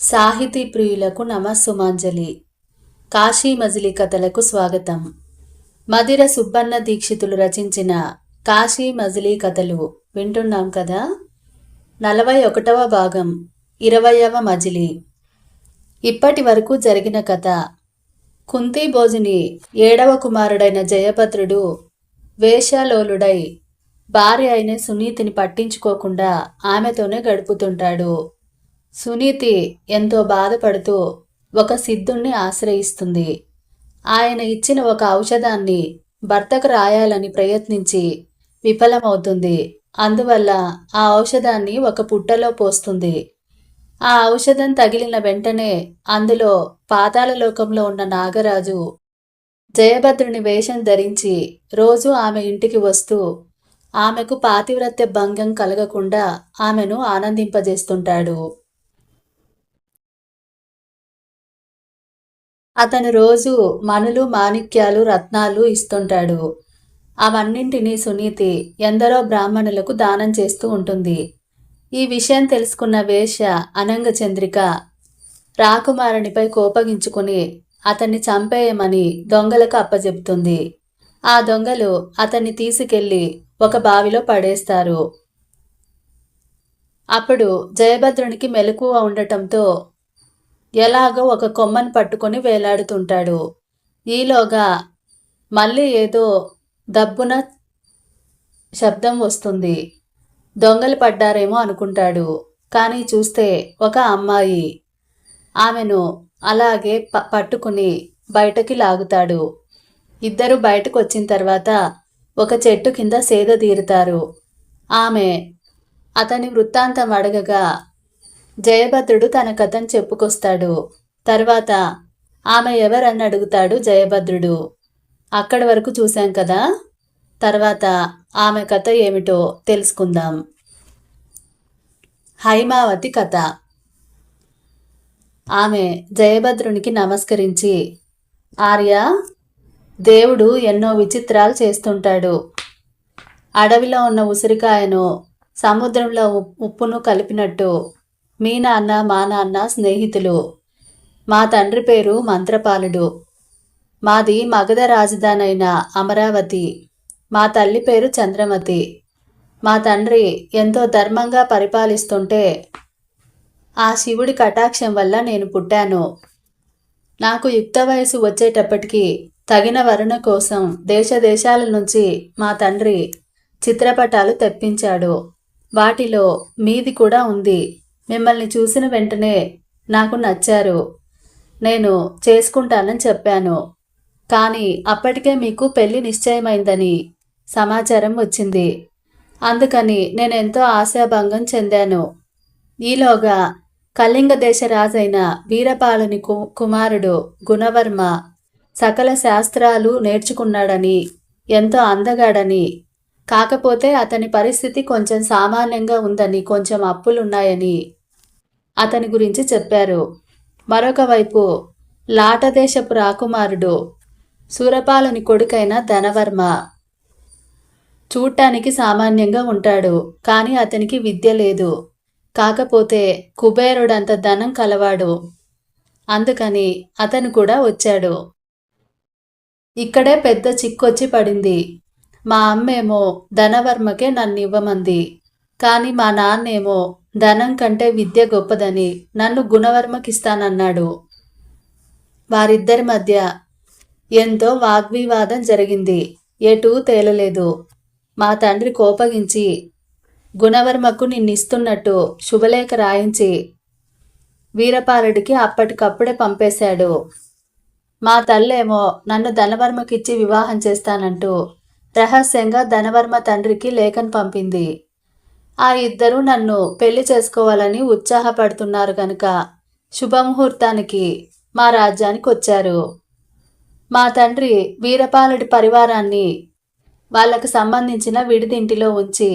సాహితీ ప్రియులకు నమస్సుమాంజలి. కాశీ మజిలీ కథలకు స్వాగతం. మదిర సుబ్బన్న దీక్షితులు రచించిన కాశీ మజిలీ కథలు వింటున్నాం కదా? నలభై ఒకటవ భాగం ఇరవయవ మజిలీ. ఇప్పటి వరకు జరిగిన కథ. కుంతి భోజుని ఏడవ కుమారుడైన జయభద్రుడు వేషాలోలుడై భార్య అయిన సునీతిని పట్టించుకోకుండా ఆమెతోనే గడుపుతుంటాడు. సునీతి ఎంతో బాధపడుతూ ఒక సిద్ధుణ్ణి ఆశ్రయిస్తుంది. ఆయన ఇచ్చిన ఒక ఔషధాన్ని భర్తకు రాయాలని ప్రయత్నించి విఫలమవుతుంది. అందువల్ల ఆ ఔషధాన్ని ఒక పుట్టలో పోస్తుంది. ఆ ఔషధం తగిలిన వెంటనే అందులో పాతాళ లోకంలో ఉన్న నాగరాజు జయభద్రుని వేషం ధరించి రోజు ఆమె ఇంటికి వస్తూ ఆమెకు పాతివ్రత్య భంగం కలగకుండా ఆమెను ఆనందింపజేస్తుంటాడు. అతను రోజు మనులు మాణిక్యాలు రత్నాలు ఇస్తుంటాడు. అవన్నింటినీ సునీతి ఎందరో బ్రాహ్మణులకు దానం చేస్తూ ఉంటుంది. ఈ విషయం తెలుసుకున్న వేష అనంగచంద్రిక రాకుమారునిపై కోపగించుకుని అతన్ని చంపేయమని దొంగలకు అప్పజెప్తుంది ఆ దొంగలు అతన్ని తీసుకెళ్ళి ఒక బావిలో పడేస్తారు. అప్పుడు జయభద్రునికి మెలకువ ఉండటంతో ఎలాగో ఒక కొమ్మను పట్టుకొని వేలాడుతుంటాడు. ఈలోగా మళ్ళీ ఏదో దబ్బున శబ్దం వస్తుంది. దొంగలు పడ్డారేమో అనుకుంటాడు. కానీ చూస్తే ఒక అమ్మాయి ఆమెను అలాగే ప పట్టుకుని బయటకి లాగుతాడు. ఇద్దరు బయటకు వచ్చిన తర్వాత ఒక చెట్టు కింద సేద తీరుతారు. ఆమె అతని వృత్తాంతం అడగగా జయభద్రుడు తన కథను చెప్పుకొస్తాడు. తర్వాత ఆమె ఎవరని అడుగుతాడు జయభద్రుడు. అక్కడి వరకు చూశాం కదా? తర్వాత ఆమె కథ ఏమిటో తెలుసుకుందాం. హైమావతి కథ. ఆమె జయభద్రునికి నమస్కరించి ఆర్య దేవుడు ఎన్నో విచిత్రాలు చేస్తుంటాడు. అడవిలో ఉన్న ఉసిరికాయను సముద్రంలో ఉప్పును కలిపినట్టు మీ నాన్న మా నాన్న స్నేహితులు. మా తండ్రి పేరు మంత్రపాలుడు. మాది మగధ రాజధానైన అమరావతి. మా తల్లి పేరు చంద్రమతి. మా తండ్రి ఎంతో ధర్మంగా పరిపాలిస్తుంటే ఆ శివుడి కటాక్షం వల్ల నేను పుట్టాను. నాకు యుక్త వయసు వచ్చేటప్పటికి తగిన వరుణ కోసం దేశదేశాల నుంచి మా తండ్రి చిత్రపటాలు తెప్పించాడు. వాటిలో మీది కూడా ఉంది. మిమ్మల్ని చూసిన వెంటనే నాకు నచ్చారు. నేను చేసుకుంటానని చెప్పాను. కానీ అప్పటికే మీకు పెళ్ళి నిశ్చయమైందని సమాచారం వచ్చింది. అందుకని నేను ఎంతో ఆశాభంగం చెందాను. ఈలోగా కళింగ దేశ రాజైన వీరపాలుని కు కుమారుడు గుణవర్మ సకల శాస్త్రాలు నేర్చుకున్నాడని ఎంతో అందగాడని కాకపోతే అతని పరిస్థితి కొంచెం సామాన్యంగా ఉందని కొంచెం అప్పులున్నాయని అతని గురించి చెప్పారు. మరొక వైపు లాటదేశపు రాకుమారుడు సూరపాలుని కొడుకైన ధనవర్మ. చూడటానికి సామాన్యంగా ఉంటాడు కానీ అతనికి విద్య లేదు. కాకపోతే కుబేరుడంత ధనం కలవాడు. అందుకని అతను కూడా వచ్చాడు. ఇక్కడే పెద్ద చిక్కొచ్చి పడింది. మా అమ్మేమో ధనవర్మకే నన్ను ఇవ్వమంది కానీ మా నాన్నేమో ధనం కంటే విద్య గొప్పదని నన్ను గుణవర్మకిస్తానన్నాడు. వారిద్దరి మధ్య ఎంతో వాగ్వివాదం జరిగింది. ఎటూ తేలలేదు. మా తండ్రి కోపగించి గుణవర్మకు నిన్నిస్తున్నట్టు శుభలేఖ రాయించి వీరపాలుడికి అప్పటికప్పుడే పంపేశాడు. మా తల్లేమో నన్ను ధనవర్మకిచ్చి వివాహం చేస్తానంటూ రహస్యంగా ధనవర్మ తండ్రికి లేఖను పంపింది. ఆ ఇద్దరూ నన్ను పెళ్ళి చేసుకోవాలని ఉత్సాహపడుతున్నారు కనుక శుభముహూర్తానికి మా రాజ్యానికి వచ్చారు మా తండ్రి వీరపాలుడి పరివారాన్ని వాళ్ళకు సంబంధించిన విడిదింటిలో ఉంచి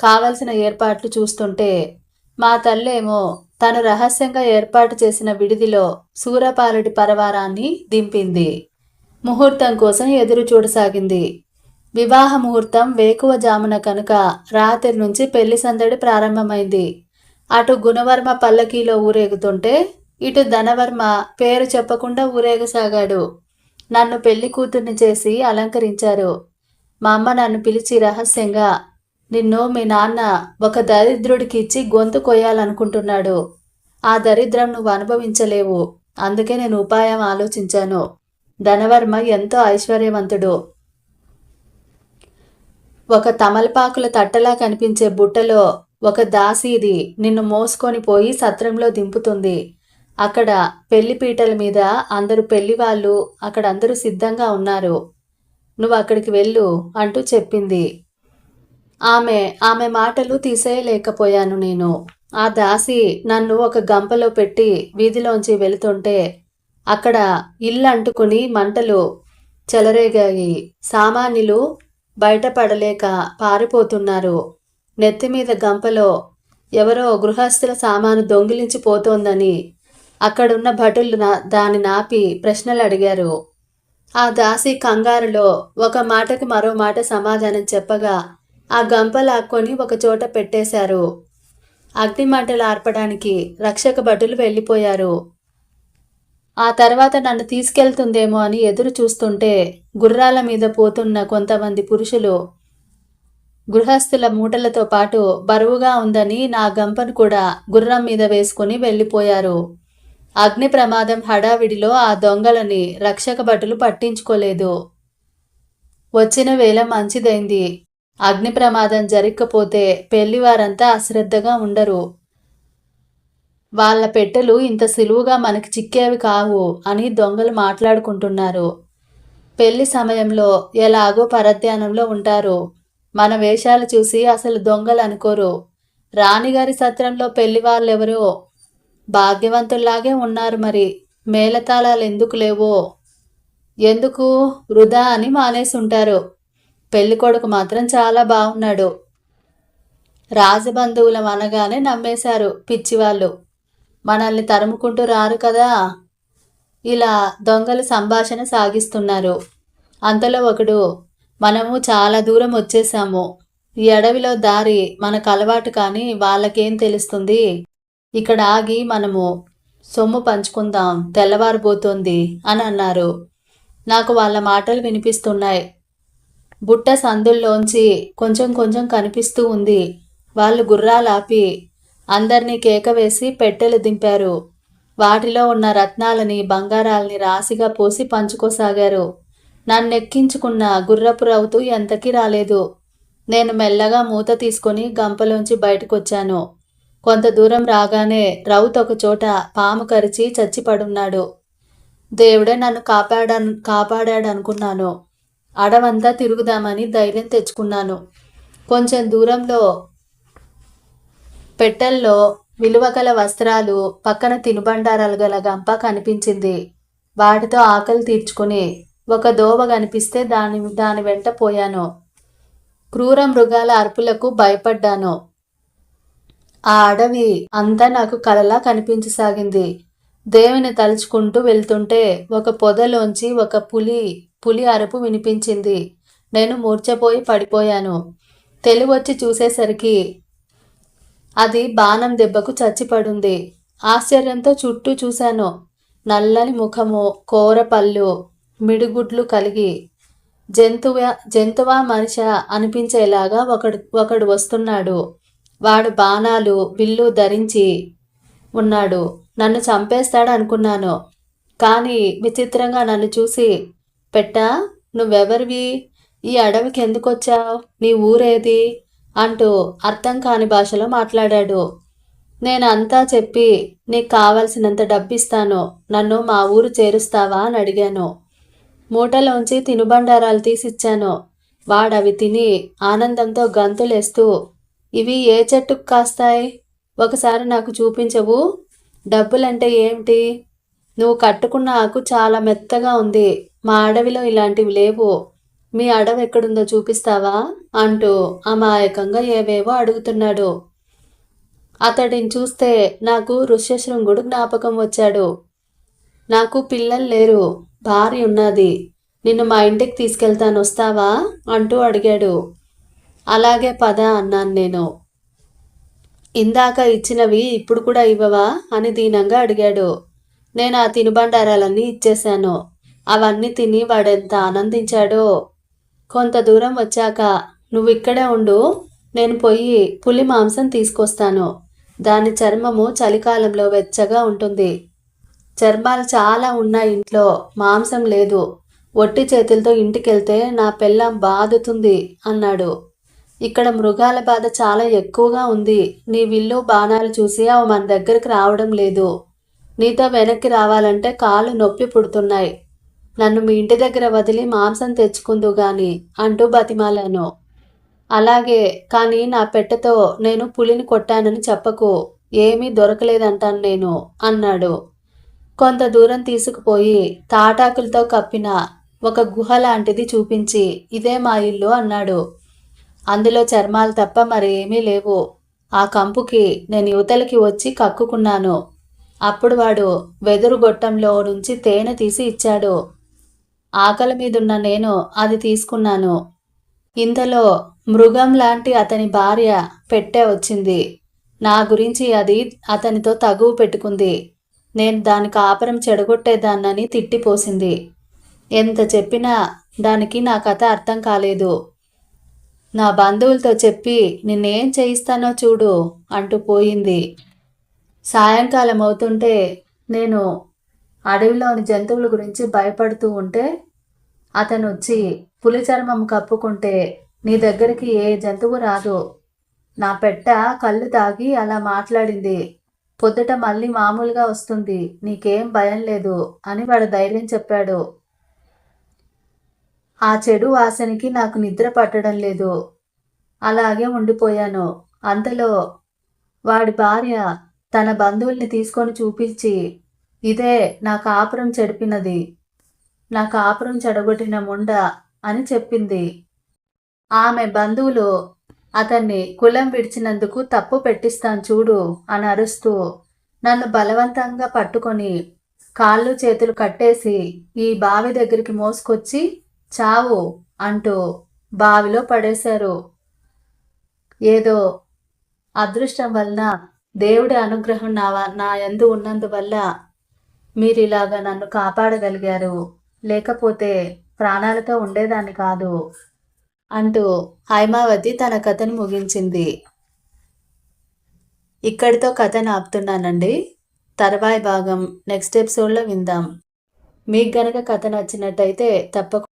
కావలసిన ఏర్పాట్లు చూస్తుంటే మా తల్లేమో తను రహస్యంగా ఏర్పాటు చేసిన విడిదిలో సూరపాలుడి పరివారాన్ని దింపింది. ముహూర్తం కోసం ఎదురు చూడసాగింది వివాహ ముహూర్తం వేకువ జామున కనుక రాత్రి నుంచి పెళ్ళి సందడి ప్రారంభమైంది. అటు గుణవర్మ పల్లకీలో ఊరేగుతుంటే ఇటు ధనవర్మ పేరు చెప్పకుండా ఊరేగసాగాడు. నన్ను పెళ్ళి కూతుర్ని చేసి అలంకరించారు. మా అమ్మ నన్ను పిలిచి రహస్యంగా నిన్ను మీ నాన్న ఒక దరిద్రుడికి ఇచ్చి గొంతు కొయ్యాలనుకుంటున్నాడు. ఆ దరిద్రం నువ్వు అనుభవించలేవు. అందుకే నేను ఉపాయం ఆలోచించాను. ధనవర్మ ఎంతో ఐశ్వర్యవంతుడు. ఒక తమలపాకుల తట్టలా కనిపించే బుట్టలో ఒక దాసీది నిన్ను మోసుకొని పోయి సత్రంలో దింపుతుంది. అక్కడ పెళ్ళి పీటల మీద అందరూ పెళ్ళి వాళ్ళు అక్కడ అందరూ సిద్ధంగా ఉన్నారు. నువ్వు అక్కడికి వెళ్ళు అంటూ చెప్పింది. ఆమె ఆమె మాటలు తీసేయలేకపోయాను నేను. ఆ దాసి నన్ను ఒక గంపలో పెట్టి వీధిలోంచి వెళుతుంటే అక్కడ ఇల్లు అంటుకుని మంటలు చెలరేగాయి. సామాన్యులు బయటపడలేక పారిపోతున్నారు. నెత్తిమీద గంపలో ఎవరో గృహస్థుల సామాను దొంగిలించిపోతోందని అక్కడున్న భటులు దాన్ని నాపి ప్రశ్నలు అడిగారు. ఆ దాసి కంగారులో ఒక మాటకి మరో మాట సమాధానం చెప్పగా ఆ గంప లాక్కొని ఒక చోట పెట్టేశారు. అగ్నిమంటలు ఆర్పడానికి రక్షక భటులు వెళ్ళిపోయారు. ఆ తర్వాత నన్ను తీసుకెళ్తుందేమో అని ఎదురు చూస్తుంటే గుర్రాల మీద పోతున్న కొంతమంది పురుషులు గృహస్థుల మూటలతో పాటు బరువుగా ఉందని నా గంపను కూడా గుర్రం మీద వేసుకుని వెళ్ళిపోయారు. అగ్ని ప్రమాదం హడావిడిలో ఆ దొంగలని రక్షక భటులు పట్టించుకోలేదు. వచ్చిన వేళ మంచిదైంది. అగ్ని ప్రమాదం జరగకపోతే పెళ్ళివారంతా అశ్రద్ధగా ఉండరు. వాళ్ళ పెట్టెలు ఇంత సులువుగా మనకి చిక్కేవి కావు అని దొంగలు మాట్లాడుకుంటున్నారు. పెళ్ళి సమయంలో ఎలాగో పరధ్యానంలో ఉంటారు. మన వేషాలు చూసి అసలు దొంగలు అనుకోరు. రాణిగారి సత్రంలో పెళ్ళి వాళ్ళెవరో? భాగ్యవంతుల్లాగే ఉన్నారు మరి. మేళతాళాలు ఎందుకు లేవో? ఎందుకు? వృధా అని మానేసి ఉంటారు పెళ్ళి కొడుకు మాత్రం చాలా బాగున్నాడు రాజబంధువులం అనగానే నమ్మేశారు పిచ్చివాళ్ళు. మనల్ని తరుముకుంటూ రారు కదా? ఇలా దొంగలు సంభాషణ సాగిస్తున్నారు. అంతలో ఒకడు మనము చాలా దూరం వచ్చేసాము ఈ అడవిలో దారి మనకు అలవాటు కానీ వాళ్ళకేం తెలుస్తుంది? ఇక్కడ ఆగి మనము సొమ్ము పంచుకుందాం తెల్లవారిపోతుంది అని అన్నారు. నాకు వాళ్ళ మాటలు వినిపిస్తున్నాయి. బుట్ట సందుల్లోంచి కొంచెం కొంచెం కనిపిస్తూ ఉంది. వాళ్ళు గుర్రాలాపి అందరినీ కేక వేసి పెట్టెలు దింపారు. వాటిలో ఉన్న రత్నాలని బంగారాలని రాశిగా పోసి పంచుకోసాగారు. నన్నెక్కించుకున్న గుర్రపు రౌతు ఎంతకీ రాలేదు. నేను మెల్లగా మూత తీసుకొని గంపలోంచి బయటకొచ్చాను. కొంత దూరం రాగానే రౌత్ ఒక చోట పాము కరిచి చచ్చిపడున్నాడు. దేవుడే నన్ను కాపాడా కాపాడాడు అనుకున్నాను అడవంతా తిరుగుదామని ధైర్యం తెచ్చుకున్నాను. కొంచెం దూరంలో పెట్టెల్లో విలువగల వస్త్రాలు పక్కన తినుబండారాలు గల గంప కనిపించింది. వాటితో ఆకలి తీర్చుకుని ఒక దోవ కనిపిస్తే దాని దాని వెంట పోయాను. క్రూర మృగాల అరుపులకు భయపడ్డాను. ఆ అడవి అంతా నాకు కలలా కనిపించసాగింది. దేవుని తలుచుకుంటూ వెళ్తుంటే ఒక పొదలోంచి ఒక పులి పులి అరుపు వినిపించింది. నేను మూర్చపోయి పడిపోయాను. తెలివొచ్చి చూసేసరికి అది బాణం దెబ్బకు చచ్చిపడుంది. ఆశ్చర్యంతో చుట్టూ చూశాను. నల్లని ముఖము కోర పళ్ళు మిడిగుడ్లు కలిగి జంతువ జంతువా మనిష అనిపించేలాగా ఒకడు ఒకడు వస్తున్నాడు. వాడు బాణాలు విల్లు ధరించి ఉన్నాడు. నన్ను చంపేస్తాడు అనుకున్నాను కానీ విచిత్రంగా నన్ను చూసి పెట్టా నువ్వెవరివి? ఈ అడవికి ఎందుకు వచ్చావు నీ ఊరేది? అంటూ అర్థం కాని భాషలో మాట్లాడాడు. నేను అంతా చెప్పి నీకు కావలసినంత డబ్బిస్తాను. నన్ను మా ఊరు చేరుస్తావా అని అడిగాను. మూటలోంచి తినుబండారాలు తీసిచ్చాను. వాడవి తిని ఆనందంతో గంతులేస్తూ ఇవి ఏ చెట్టుకు కాస్తాయి? ఒకసారి నాకు చూపించవు? డబ్బులంటే ఏమిటి నువ్వు కట్టుకున్న ఆకు చాలా మెత్తగా ఉంది. మా అడవిలో ఇలాంటివి లేవు. మీ అడవి ఎక్కడుందో చూపిస్తావా? అంటూ అమాయకంగా ఏవేవో అడుగుతున్నాడు. అతడిని చూస్తే నాకు ఋష్యశృంగుడు జ్ఞాపకం వచ్చాడు. నాకు పిల్లలు లేరు. భార్య ఉన్నది. నిన్ను మా ఇంటికి తీసుకెళ్తాను వస్తావా? అంటూ అడిగాడు. అలాగే పద అన్నాను నేను. ఇందాక ఇచ్చినవి ఇప్పుడు కూడా ఇవ్వవా? అని దీనంగా అడిగాడు. నేను ఆ తినుబండారాలన్నీ ఇచ్చేశాను. అవన్నీ తిని వాడెంత ఆనందించాడో? కొంత దూరం వచ్చాక నువ్వు ఇక్కడే ఉండు నేను పోయి పులి మాంసం తీసుకొస్తాను. దాని చర్మము చలికాలంలో వెచ్చగా ఉంటుంది. చర్మాలు చాలా ఉన్నాయి ఇంట్లో మాంసం లేదు. ఒట్టి చేతులతో ఇంటికెళ్తే నా పెళ్ళం బాదుతుంది అన్నాడు. ఇక్కడ మృగాల బాధ చాలా ఎక్కువగా ఉంది. నీ విల్లు బాణాలు చూసి అవి మన దగ్గరికి రావడం లేదు. నీతో వెనక్కి రావాలంటే కాళ్ళు నొప్పి పుడుతున్నాయి. నన్ను మీ ఇంటి దగ్గర వదిలి మాంసం తెచ్చుకుందు గాని అంటూ బతిమాలాను. అలాగే కానీ నా పెట్టెతో నేను పులిని కొట్టానని చెప్పకు ఏమీ దొరకలేదంటాను నేను అన్నాడు. కొంత దూరం తీసుకుపోయి తాటాకులతో కప్పిన ఒక గుహ లాంటిది చూపించి ఇదే మా ఇల్లు అన్నాడు. అందులో చర్మాలు తప్ప మరేమీ లేవు. ఆ కంపుకి నేను యువతలకి వచ్చి కక్కుకున్నాను. అప్పుడు వాడు వెదురు గొట్టంలో నుంచి తేనె తీసి ఇచ్చాడు. ఆకలి మీదున్న నేను అది తీసుకున్నాను. ఇంతలో మృగం లాంటి అతని భార్య పెట్టే వచ్చింది. నా గురించి అది అతనితో తగువు పెట్టుకుంది. నేను దాని కాపురం చెడగొట్టేదాన్నని తిట్టిపోసింది. ఎంత చెప్పినా దానికి నా కథ అర్థం కాలేదు. నా బంధువులతో చెప్పి నిన్నేం చేయిస్తానో చూడు అంటూ పోయింది. సాయంకాలం అవుతుంటే నేను అడవిలోని జంతువుల గురించి భయపడుతూ ఉంటే అతను వచ్చి పులి చర్మం కప్పుకుంటే నీ దగ్గరికి ఏ జంతువు రాదు. నా పెట్ట కళ్ళు తాగి అలా మాట్లాడింది. పొద్దుట మళ్ళీ మామూలుగా వస్తుంది. నీకేం భయం లేదు అని వాడు ధైర్యం చెప్పాడు. ఆ చెడు వాసనకి నాకు నిద్ర పట్టడం లేదు. అలాగే ఉండిపోయాను. అంతలో వాడి భార్య తన బంధువుల్ని తీసుకొని చూపించి ఇదే నా కాపురం చెడిపినది. నా కాపురం చెడగొట్టిన ముండ అని చెప్పింది. ఆమె బంధువులు అతన్ని కులం విడిచినందుకు తప్పు పెట్టిస్తాను చూడు అని అరుస్తూ నన్ను బలవంతంగా పట్టుకొని కాళ్ళు చేతులు కట్టేసి ఈ బావి దగ్గరికి మోసుకొచ్చి చావు అంటూ బావిలో పడేశారు. ఏదో అదృష్టం వలన దేవుడి అనుగ్రహం నా నా ఎందు ఉన్నందువల్ల మీరు ఇలాగా నన్ను కాపాడగలిగారు. లేకపోతే ప్రాణాలతో ఉండేదాన్ని కాదు అంటూ హైమావతి తన కథను ముగించింది. ఇక్కడితో కథను ఆపుతున్నానండి తర్వాయి భాగం నెక్స్ట్ ఎపిసోడ్లో విందాం. మీకు గనక కథ నచ్చినట్టయితే తప్పకుండా